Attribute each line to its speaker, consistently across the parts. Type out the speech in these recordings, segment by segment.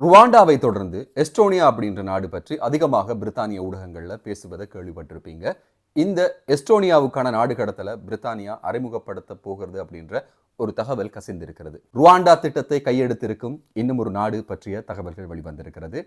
Speaker 1: ருவாண்டாவை தொடர்ந்து எஸ்டோனியா அப்படின்ற நாடு பற்றி அதிகமாக பிரித்தானிய ஊடகங்களில் பேசுவதை கேள்விப்பட்டிருப்பீங்க. இந்த எஸ்டோனியாவுக்கான நாடு கடத்தலை பிரித்தானியா அறிமுகப்படுத்த போகிறது அப்படின்ற ஒரு தகவல் கசிந்திருக்கிறது. ருவாண்டா திட்டத்தை கையெடுத்திருக்கும் இன்னும் ஒரு நாடு பற்றிய தகவல்கள் வெளிவந்திருக்கிறது.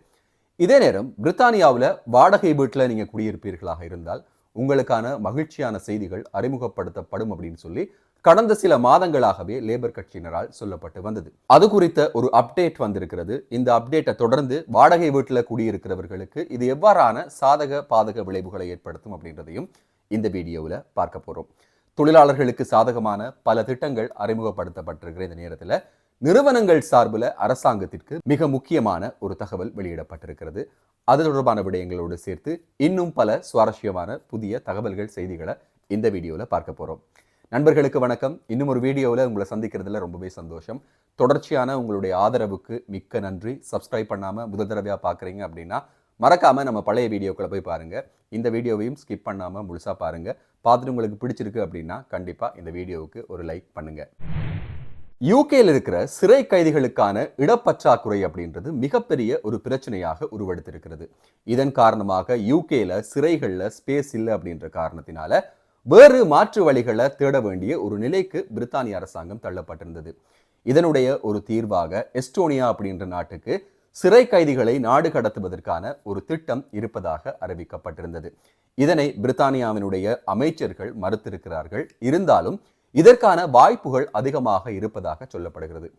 Speaker 1: இதே நேரம் பிரித்தானியாவில் வாடகை வீட்டில் நீங்கள் குடியிருப்பீர்களாக இருந்தால் உங்களுக்கான மகிழ்ச்சியான செய்திகள் அறிமுகப்படுத்தப்படும் அப்படின்னு சொல்லி கடந்த சில மாதங்களாகவே லேபர் கட்சியினரால் சொல்லப்பட்டு வந்தது. அது குறித்த ஒரு அப்டேட் வந்திருக்கிறது. இந்த அப்டேட்டை தொடர்ந்து வாடகை வீட்டில் குடியிருக்கிறவர்களுக்கு இது எவ்வாறான சாதக பாதக விளைவுகளை ஏற்படுத்தும் அப்படின்றதையும் இந்த வீடியோவில் பார்க்க போகிறோம் தொழிலாளர்களுக்கு சாதகமான பல திட்டங்கள் அறிமுகப்படுத்தப்பட்டிருக்கிற இந்த நேரத்தில் நிறுவனங்கள் சார்பில் அரசாங்கத்திற்கு மிக முக்கியமான ஒரு தகவல் வெளியிடப்பட்டிருக்கிறது. அது தொடர்பான விடயங்களோடு சேர்த்து இன்னும் பல சுவாரஸ்யமான புதிய தகவல்கள் செய்திகளை இந்த வீடியோவில் பார்க்க போகிறோம் நண்பர்களுக்கு வணக்கம். இன்னும் ஒரு வீடியோவில் உங்களை சந்திக்கிறதுல ரொம்பவே சந்தோஷம். தொடர்ச்சியான உங்களுடைய ஆதரவுக்கு மிக்க நன்றி. சப்ஸ்கிரைப் பண்ணாமல் முதல் தடவையாக பார்க்குறீங்க அப்படின்னா மறக்காமல் நம்ம பழைய வீடியோக்களை போய் பாருங்கள் இந்த வீடியோவையும் ஸ்கிப் பண்ணாமல் முழுசாக பாருங்கள் பார்த்துட்டு உங்களுக்கு பிடிச்சிருக்கு அப்படின்னா கண்டிப்பாக இந்த வீடியோவுக்கு ஒரு லைக் பண்ணுங்கள் யூகேயில் இருக்கிற சிறை கைதிகளுக்கான இடப்பற்றாக்குறை அப்படின்றது மிகப்பெரிய ஒரு பிரச்சனையாக உருவெடுத்திருக்கிறது. இதன் காரணமாக யூகேயில் சிறைகளில் ஸ்பேஸ் இல்லை அப்படின்ற காரணத்தினால வேறு மாற்று வழிகளை தேட வேண்டிய ஒரு நிலைக்கு பிரித்தானிய அரசாங்கம் தள்ளப்பட்டிருந்தது. இதனுடைய ஒரு தீர்வாக எஸ்டோனியா அப்படின்ற நாட்டுக்கு சிறை கைதிகளை நாடு கடத்துவதற்கான ஒரு திட்டம் இருப்பதாக அறிவிக்கப்பட்டிருந்தது. இதனை பிரித்தானியாவினுடைய அமைச்சர்கள் மறுத்திருக்கிறார்கள். இருந்தாலும் இதற்கான வாய்ப்புகள் அதிகமாக இருப்பதாக சொல்லப்படுகிறது.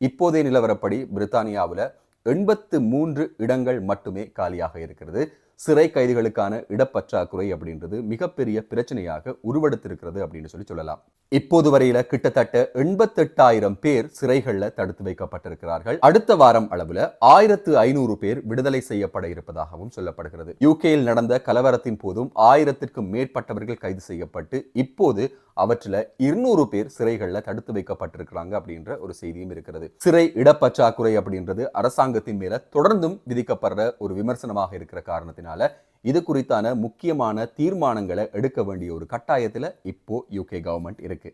Speaker 1: இப்போதைய நிலவரப்படி பிரித்தானியாவில் எண்பத்து மூன்று இடங்கள் மட்டுமே காலியாக இருக்கிறது. சிறை கைதிகளுக்கான இடப்பற்றாக்குறை அப்படின்றது மிகப்பெரிய பிரச்சனையாக உருவெடுத்திருக்கிறது அப்படின்னு சொல்லி சொல்லலாம். இப்போது வரையில கிட்டத்தட்ட எண்பத்தெட்டாயிரம் பேர் சிறைகள்ல தடுத்து வைக்கப்பட்டிருக்கிறார்கள். அடுத்த வாரம் அளவுல ஆயிரத்து ஐநூறு பேர் விடுதலை செய்யப்பட இருப்பதாகவும் சொல்லப்படுகிறது. யூகேயில் நடந்த கலவரத்தின் போதும் ஆயிரத்திற்கும் மேற்பட்டவர்கள் கைது செய்யப்பட்டு இப்போது அவற்றில் இருநூறு பேர் சிறைகள்ல தடுத்து வைக்கப்பட்டிருக்கிறாங்க அப்படின்ற ஒரு செய்தியும் இருக்கிறது. சிறை இடப்பற்றாக்குறை அப்படின்றது அரசாங்கத்தின் மேல தொடர்ந்தும் விதிக்கப்படுற ஒரு விமர்சனமாக இருக்கிற காரணத்தினால இது குறித்தான முக்கியமான தீர்மானங்களை எடுக்க வேண்டிய ஒரு கட்டாயத்துல இப்போ யூகே கவர்மெண்ட் இருக்கு.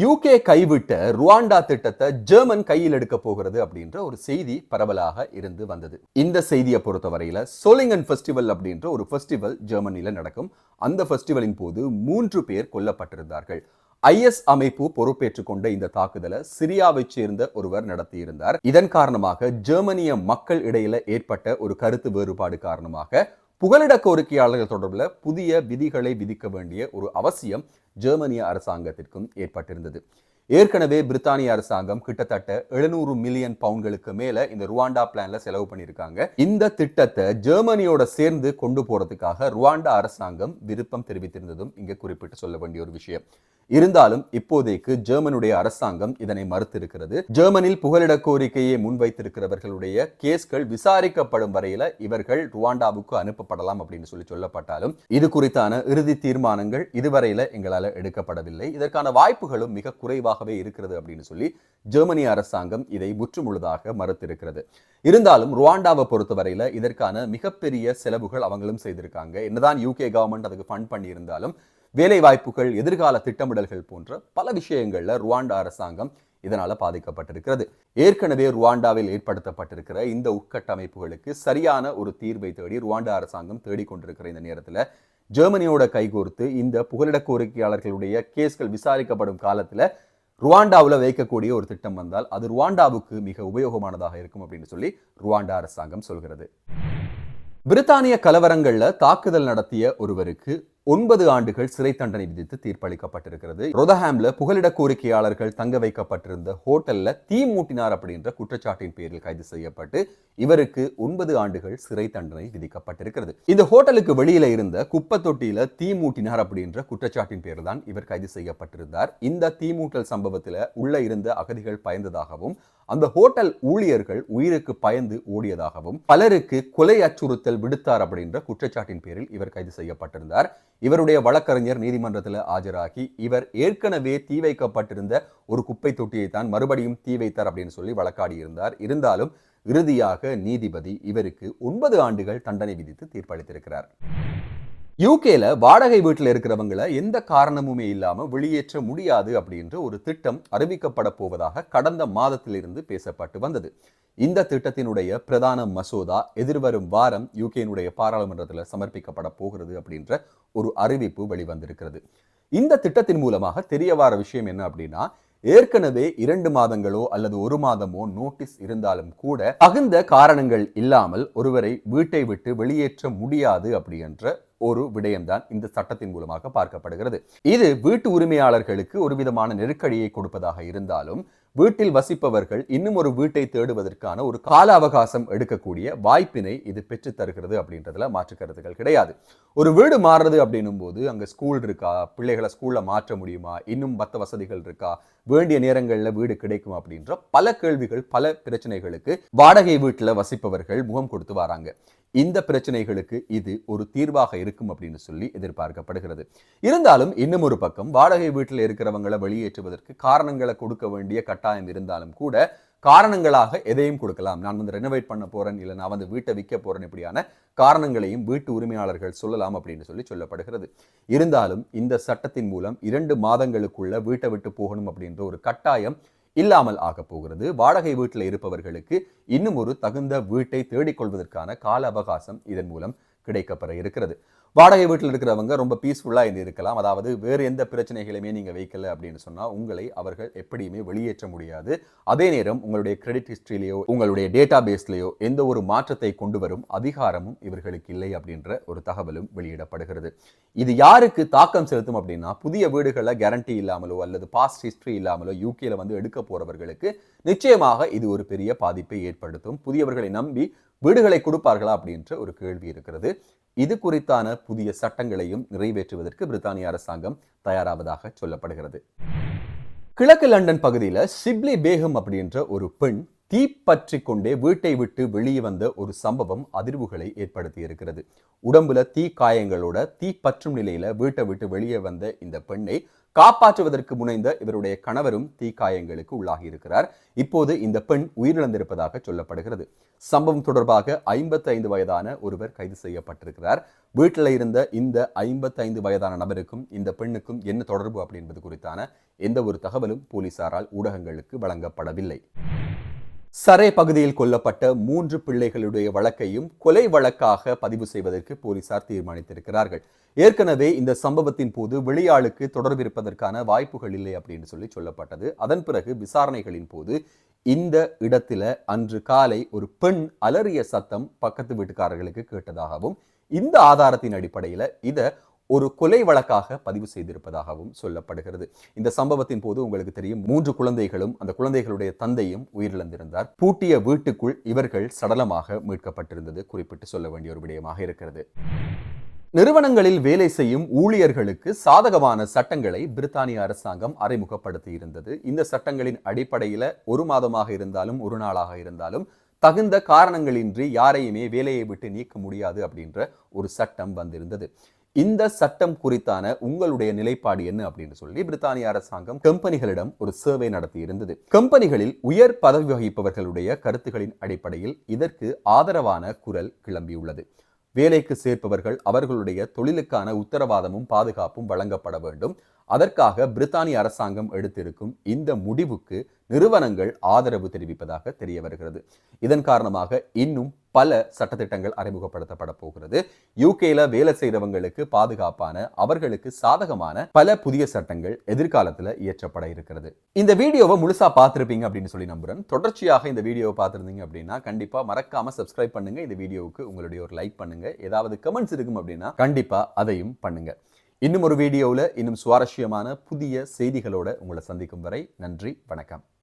Speaker 1: யூகே கைவிட்ட ருவாண்டா திட்டத்தை ஜெர்மன் கையில் எடுக்க போகிறது அப்படின்ற ஒரு செய்தி பரவலாக இருந்து வந்தது. இந்த செய்தியை பொறுத்தவரையில் சோலிங்கன் ஃபெஸ்டிவல் அப்படின்ற ஒரு ஃபெஸ்டிவல் ஜெர்மனியில் நடக்கும். அந்த ஃபெஸ்டிவலின் போது மூன்று பேர் கொல்லப்பட்டிருந்தார்கள். ஐஎஸ் அமைப்பு பொறுப்பேற்றுக் கொண்ட இந்த தாக்குதலை சிரியாவைச் சேர்ந்த ஒருவர் நடத்தியிருந்தார். இதன் காரணமாக ஜெர்மனிய மக்கள் இடையில ஏற்பட்ட ஒரு கருத்து வேறுபாடு காரணமாக புகலிட கோரிக்கையாளர்கள் தொடர்பில் புதிய விதிகளை விதிக்க வேண்டிய ஒரு அவசியம் ஜெர்மனிய அரசாங்கத்திற்கும் ஏற்பட்டிருந்தது. ஏற்கனவே பிரித்தானிய அரசாங்கம் கிட்டத்தட்ட எழுநூறு மில்லியன் பவுண்ட்களுக்கு மேல இந்த ருவாண்டா பிளான்ல செலவு பண்ணியிருக்காங்க. இந்த திட்டத்தை ஜெர்மனியோட சேர்ந்து கொண்டு போறதுக்காக ருவாண்டா அரசாங்கம் விருப்பம் தெரிவித்திருந்ததும் இங்க குறிப்பிட்டு சொல்ல வேண்டிய ஒரு விஷயம். இருந்தாலும் இப்போதைக்கு ஜெர்மனுடைய அரசாங்கம் இதனை மறுத்திருக்கிறது. ஜெர்மனில் புகலிட கோரிக்கையை முன்வைத்திருக்கிறவர்களுடைய கேஸ்கள் விசாரிக்கப்படும் வரையில இவர்கள் ருவாண்டாவுக்கு அனுப்பப்படலாம் அப்படின்னு சொல்லி சொல்லப்பட்டாலும் இது குறித்தான இறுதி தீர்மானங்கள் இதுவரையில எங்களால எடுக்கப்படவில்லை. இதற்கான வாய்ப்புகளும் மிக குறைவாகவே இருக்கிறது அப்படின்னு சொல்லி ஜெர்மனி அரசாங்கம் இதை முற்றுமுழுதாக மறுத்திருக்கிறது. இருந்தாலும் ருவாண்டாவை பொறுத்தவரையில இதற்கான மிகப்பெரிய செலவுகள் அவங்களும் செய்திருக்காங்க. என்னதான் யூகே கவர்மெண்ட் அதுக்கு ஃபண்ட் பண்ணியிருந்தாலும் வேலை வாய்ப்புகள் எதிர்கால திட்டமிடல்கள் போன்ற பல விஷயங்கள்ல ருவாண்டா அரசாங்கம் இதனால பாதிக்கப்பட்டிருக்கிறது. ஏற்கனவே ருவாண்டாவில் ஏற்படுத்தப்பட்டிருக்கிற இந்த உட்கட்டமைப்புகளுக்கு சரியான ஒரு தீர்வை தேடி ருவாண்டா அரசாங்கம் தேடிக்கொண்டிருக்கிற இந்த நேரத்தில் ஜெர்மனியோட கைகோர்த்து இந்த புகலிட கோரிக்கையாளர்களுடைய கேஸ்கள் விசாரிக்கப்படும் காலத்துல ருவாண்டாவில் வைக்கக்கூடிய ஒரு திட்டம் வந்தால் அது ருவாண்டாவுக்கு மிக உபயோகமானதாக இருக்கும் அப்படின்னு சொல்லி ருவாண்டா அரசாங்கம் சொல்கிறது. பிரித்தானிய கலவரங்கள்ல தாக்குதல் நடத்திய ஒருவருக்கு ஒன்பது ஆண்டுகள் சிறை தண்டனை விதித்து தீர்ப்பளிக்கப்பட்டிருக்கிறது. ரொதஹாம்ல புகலிட கோரிக்கையாளர்கள் தங்க வைக்கப்பட்டிருந்த ஹோட்டல்ல தீ மூட்டினார் அப்படின்ற குற்றச்சாட்டின் பேரில் கைது செய்யப்பட்டு இவருக்கு ஒன்பது ஆண்டுகள் சிறை தண்டனை விதிக்கப்பட்டிருக்கிறது. இந்த ஹோட்டலுக்கு வெளியில இருந்த குப்பை தொட்டியில தீ மூட்டினார் அப்படின்ற குற்றச்சாட்டின் பேரில் தான் இவர் கைது செய்யப்பட்டிருந்தார். இந்த தீ மூட்டல் சம்பவத்துல உள்ள இருந்த அகதிகள் பயந்ததாகவும் அந்த ஹோட்டல் ஊழியர்கள் உயிருக்கு பயந்து ஓடியதாகவும் பலருக்கு கொலை அச்சுறுத்தல் விடுத்தார் அப்படின்ற குற்றச்சாட்டின் பேரில் இவர் கைது செய்யப்பட்டிருந்தார். இவருடைய வழக்கறிஞர் நீதிமன்றத்தில் ஆஜராகி இவர் ஏற்கனவே தீ வைக்கப்பட்டிருந்த ஒரு குப்பை தொட்டியை தான் மறுபடியும் தீ வைத்தார் அப்படின்னு சொல்லி வழக்காடி இருந்தார். இருந்தாலும் இறுதியாக நீதிபதி இவருக்கு ஒன்பது ஆண்டுகள் தண்டனை விதித்து தீர்ப்பளித்திருக்கிறார். யூகேல வாடகை வீட்டில் இருக்கிறவங்களை எந்த காரணமுமே இல்லாமல் வெளியேற்ற முடியாது அப்படின்ற ஒரு திட்டம் அறிவிக்கப்பட போவதாக கடந்த மாதத்திலிருந்து பேசப்பட்டு வந்தது. இந்த திட்டத்தினுடைய பிரதான மசோதா எதிர்வரும் வாரம் யூகேனுடைய பாராளுமன்றத்தில் சமர்ப்பிக்கப்பட போகிறது அப்படின்ற ஒரு அறிவிப்பு வெளிவந்திருக்கிறது. இந்த திட்டத்தின் மூலமாக தெரிய வர விஷயம் என்ன அப்படின்னா ஏற்கனவே இரண்டு மாதங்களோ அல்லது ஒரு மாதமோ நோட்டீஸ் இருந்தாலும் கூட தகுந்த காரணங்கள் இல்லாமல் ஒருவரை வீட்டை விட்டு வெளியேற்ற முடியாது அப்படி என்ற ஒரு விடயம்தான் இந்த சட்டத்தின் மூலமாக பார்க்கப்படுகிறது. இது வீட்டு உரிமையாளர்களுக்கு ஒரு விதமான நெருக்கடியை கொடுப்பதாக இருந்தாலும் வீட்டில் வசிப்பவர்கள் இன்னும் ஒரு வீட்டை தேடுவதற்கான ஒரு கால அவகாசம் எடுக்கக்கூடிய வாய்ப்பினை இது பெற்று தருகிறது அப்படின்றதுல மாற்று கருத்துக்கள் கிடையாது. ஒரு வீடு மாறுறது அப்படின்னும் போது அங்க ஸ்கூல் இருக்கா? பிள்ளைகளை ஸ்கூல்ல மாற்ற முடியுமா? இன்னும் மற்ற வசதிகள் இருக்கா? வேண்டிய நேரங்களில் வீடு கிடைக்கும்? அப்படின்ற பல கேள்விகள் பல பிரச்சனைகளுக்கு வாடகை வீட்டில் வசிப்பவர்கள் முகம் கொடுத்து வராங்க. இந்த பிரச்சனைகளுக்கு இது ஒரு தீர்வாக இருக்கும் அப்படின்னு சொல்லி எதிர்பார்க்கப்படுகிறது. இருந்தாலும் இன்னும் ஒரு பக்கம் வாடகை வீட்டில் இருக்கிறவங்களை வெளியேற்றுவதற்கு காரணங்களை கொடுக்க வேண்டிய கட்டாயம் இருந்தாலும் கூட காரணங்களாக எதையும் கொடுக்கலாம். நான் வந்து ரெனோவேட் பண்ண போறேன் இல்லை நான் வந்து வீட்டை விற்க போறேன் இப்படியான காரணங்களையும் வீட்டு உரிமையாளர்கள் சொல்லலாம் அப்படின்னு சொல்லி சொல்லப்படுகிறது. இருந்தாலும் இந்த சட்டத்தின் மூலம் இரண்டு மாதங்களுக்குள்ள வீட்டை விட்டு போகணும் அப்படின்ற ஒரு கட்டாயம் இல்லாமல் ஆகப்போகிறது போகிறது. வாடகை வீட்டில் இருப்பவர்களுக்கு இன்னும் ஒரு தகுந்த வீட்டை தேடிக்கொள்வதற்கான கால அவகாசம் இதன் மூலம் கிடைக்கப்பெற இருக்கிறது. வாடகை வீட்டில் இருக்கிறவங்க ரொம்ப பீஸ்ஃபுல்லாக இருந்து இருக்கலாம். அதாவது வேறு எந்த பிரச்சனைகளையுமே நீங்கள் வைக்கல அப்படின்னு சொன்னால் உங்களை அவர்கள் எப்படியுமே வெளியேற்ற முடியாது. அதே நேரம் உங்களுடைய கிரெடிட் ஹிஸ்ட்ரியிலேயோ உங்களுடைய டேட்டா பேஸ்லேயோ எந்த ஒரு மாற்றத்தை கொண்டு வரும் அதிகாரமும் இவர்களுக்கு இல்லை அப்படின்ற ஒரு தகவலும் வெளியிடப்படுகிறது. இது யாருக்கு தாக்கம் செலுத்தும் அப்படின்னா புதிய வீடுகளை கேரண்டி இல்லாமலோ அல்லது பாஸ்ட் ஹிஸ்ட்ரி இல்லாமலோ யூகேல வந்து எடுக்க போகிறவர்களுக்கு நிச்சயமாக இது ஒரு பெரிய பாதிப்பை ஏற்படுத்தும். புதியவர்களை நம்பி வீடுகளை கொடுப்பார்களா அப்படின்ற ஒரு கேள்வி இருக்கிறது. இது குறித்தான புதிய சட்டங்களையும் நிறைவேற்றுவதற்கு பிரித்தானிய அரசாங்கம் தயாராவதாக சொல்லப்படுகிறது. கிழக்கு லண்டன் பகுதியில் சிப்லி பேகம் அப்படின்ற ஒரு பெண் தீப்பற்றி கொண்டே வீட்டை விட்டு வெளியே வந்த ஒரு சம்பவம் அதிர்வுகளை ஏற்படுத்தி இருக்கிறது உடம்புல தீ காயங்களோட தீப்பற்றும் நிலையில வீட்டை விட்டு வெளியே வந்த இந்த பெண்ணை காப்பாற்றுவதற்கு முனைந்த இவருடைய கணவரும் தீக்காயங்களுக்கு உள்ளாகி இருக்கிறார். இப்போது இந்த பெண் உயிரிழந்திருப்பதாக சொல்லப்படுகிறது. சம்பவம் தொடர்பாக ஐம்பத்தி ஐந்து வயதான ஒருவர் கைது செய்யப்பட்டிருக்கிறார். வீட்டில் இருந்த இந்த ஐம்பத்தி ஐந்து வயதான நபருக்கும் இந்த பெண்ணுக்கும் என்ன தொடர்பு அப்படி என்பது குறித்தான எந்த ஒரு தகவலும் போலீசாரால் ஊடகங்களுக்கு வழங்கப்படவில்லை. சரே பகுதியில் கொல்லப்பட்ட மூன்று பிள்ளைகளுடைய வழக்கையும் கொலை வழக்காக பதிவு செய்வதற்கு போலீசார் தீர்மானித்திருக்கிறார்கள். ஏற்கனவே இந்த சம்பவத்தின் போது வெளியாளுக்கு தொடர்பு இருப்பதற்கான வாய்ப்புகள் இல்லை அப்படின்னு சொல்லி சொல்லப்பட்டது. அதன் பிறகு விசாரணைகளின் போது இந்த இடத்துல அன்று காலை ஒரு பெண் அலறிய சத்தம் பக்கத்து வீட்டுக்காரர்களுக்கு கேட்டதாகவும் இந்த ஆதாரத்தின் அடிப்படையில் இதை ஒரு கொலை வழக்காக பதிவு செய்திருப்பதாகவும் சொல்லப்படுகிறது. இந்த சம்பவத்தின் போது உங்களுக்கு தெரியும் மூன்று குழந்தைகளும் அந்த குழந்தைகளுடைய தந்தையும் உயிரிழந்திருந்தார். பூட்டிய வீட்டுக்குள் இவர்கள் சடலமாக மீட்கப்பட்டிருந்தது குறிப்பிட்டு சொல்ல வேண்டிய ஒரு விடயமாக இருக்கிறது. நிறுவனங்களில் வேலை செய்யும் ஊழியர்களுக்கு சாதகமான சட்டங்களை பிரித்தானிய அரசாங்கம் அறிமுகப்படுத்தி இருந்தது. இந்த சட்டங்களின் அடிப்படையில் ஒரு மாதமாக இருந்தாலும் ஒரு நாளாக இருந்தாலும் தகுந்த காரணங்களின்றி யாரையுமே வேலையை விட்டு நீக்க முடியாது அப்படின்ற ஒரு சட்டம் வந்திருந்தது. இந்த சட்டம் குறித்தான உங்களுடைய நிலைப்பாடு என்ன அப்படின்னு சொல்லி பிரித்தானிய அரசாங்கம் கம்பெனிகளிடம் ஒரு சர்வே நடத்தி இருந்தது. கம்பெனிகளில் உயர் பதவி வகிப்பவர்களுடைய கருத்துகளின் அடிப்படையில் இதற்கு ஆதரவான குரல் கிளம்பியுள்ளது. வேலைக்கு சேர்ப்பவர்கள் அவர்களுடைய தொழிலுக்கான உத்தரவாதமும் பாதுகாப்பும் வழங்கப்பட வேண்டும். அதற்காக பிரித்தானிய அரசாங்கம் எடுத்திருக்கும் இந்த முடிவுக்கு நிறுவனங்கள் ஆதரவு தெரிவிப்பதாக தெரிய வருகிறது. இதன் காரணமாக இன்னும் பல சட்டத்திட்டங்கள் அறிமுகப்படுத்தப்பட போகிறது. யூகேல வேலை செய்கிறவங்களுக்கு பாதுகாப்பான அவர்களுக்கு சாதகமான பல புதிய சட்டங்கள் எதிர்காலத்தில் இயற்றப்பட இருக்கிறது. இந்த வீடியோவை முழுசா பார்த்துருப்பீங்க அப்படின்னு சொல்லி நம்புறேன். தொடர்ச்சியாக இந்த வீடியோவை பார்த்துருந்தீங்க அப்படின்னா கண்டிப்பா மறக்காம சப்ஸ்கிரைப் பண்ணுங்க. இந்த வீடியோவுக்கு உங்களுடைய ஒரு லைக் பண்ணுங்க. ஏதாவது கமெண்ட்ஸ் இருக்கும் அப்படின்னா கண்டிப்பா அதையும் பண்ணுங்க. இன்னும் ஒரு வீடியோவில் இன்னும் சுவாரஸ்யமான புதிய செய்திகளோட உங்களை சந்திக்கும் வரை நன்றி வணக்கம்.